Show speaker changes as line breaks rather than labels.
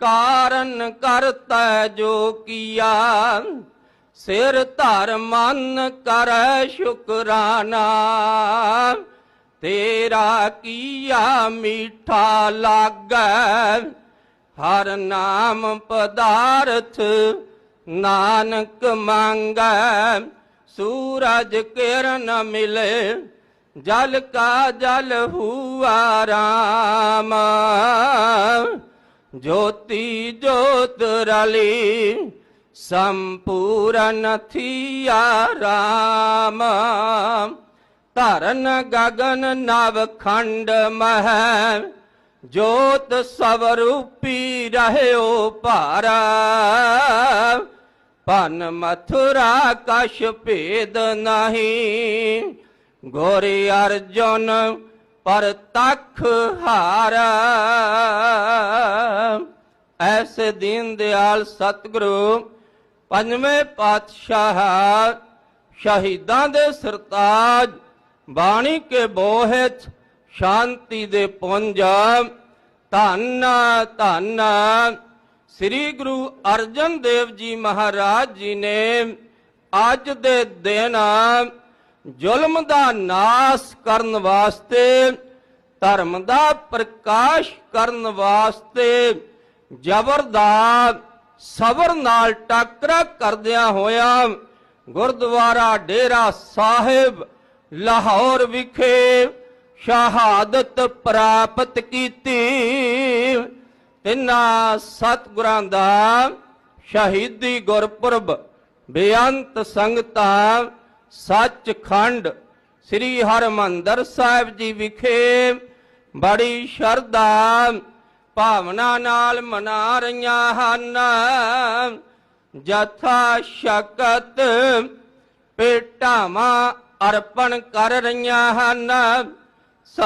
ਕਾਰਨ ਕਰਤਾ ਜੋ ਕੀਆ। ਸਿਰ ਧਰ ਮਨ ਕਰੈ ਸ਼ੁਕਰਾਨਾ। ਤੇਰਾ ਕੀਆ ਮੀਠਾ ਲਾਗੈ। ਹਰ ਨਾਮ ਪਦਾਰਥ ਨਾਨਕ ਮੰਗੈ। ਸੂਰਜ ਕਿਰਨ ਮਿਲੇ, ਜਲ ਕਾ ਜਲ ਹੁਆ ਰਾਮ। ਜੋਤੀ ਜੋਤ ਰਲੀ, ਸੰਪੂਰਨ ਥੀਆ ਰਾਮ। ਧਰਨ ਗਗਨ ਨਵ ਖੰਡ ਮਹਿ ਜੋਤ ਸਵਰੂਪੀ ਰਹਿਓ ਭਾਰਾ। ਪਨ ਮਥੁਰਾ ਕਛ ਭੇਦ ਨਹੀਂ, ਗੋਰੀ ਅਰਜੁਨ ਪਰ ਤਖ ਹਾਰਾ। ਐਸੇ ਦੀਨ ਦਿਆਲ ਸਤਿਗੁਰੂ, ਪੰਜਵੇਂ ਪਾਤਸ਼ਾਹ, ਸ਼ਹੀਦਾਂ ਦੇ ਸਰਤਾਜ, ਬਾਣੀ ਕੇ ਬੋਹਿਤ ਸ਼ਾਂਤੀ ਦੇ ਪੁੰਜ। ਧੰਨ ਧੰਨ, ਸ੍ਰੀ ਗੁਰੂ ਅਰਜਨ ਦੇਵ ਜੀ ਮਹਾਰਾਜ ਜੀ ਨੇ ਅੱਜ ਦੇ ਦਿਨ ਜ਼ੁਲਮ ਦਾ ਨਾਸ ਕਰਨ ਵਾਸਤੇ, ਧਰਮ ਦਾ ਪ੍ਰਕਾਸ਼ ਕਰਨ ਵਾਸਤੇ ਜ਼ਬਰ ਦਾ ਸਬਰ ਨਾਲ ਟੱਕਰਾ ਕਰਦਿਆਂ ਹੋਇਆ ਗੁਰਦੁਆਰਾ ਡੇਰਾ ਸਾਹਿਬ ਲਾਹੌਰ ਵਿਖੇ ਸ਼ਹਾਦਤ ਪ੍ਰਾਪਤ ਕੀਤੀ। ਤਿੰਨਾਂ ਸਤਿਗੁਰਾਂ ਦਾ ਸ਼ਹੀਦੀ ਗੁਰਪੁਰਬ ਬੇਅੰਤ ਸੰਗਤਾਂ ਸੱਚਖੰਡ ਸ੍ਰੀ ਹਰਮੰਦਰ ਸਾਹਿਬ ਜੀ ਵਿਖੇ ਬੜੀ ਸ਼ਰਧਾ ਭਾਵਨਾ ਨਾਲ ਮਨਾ ਰਹੀਆਂ ਹਨ। ਜਥਾ ਸ਼ਕਤ ਪੇਟਾਵਾਂ ਅਰਪਣ ਕਰ ਰਹੀਆਂ ਹਨ।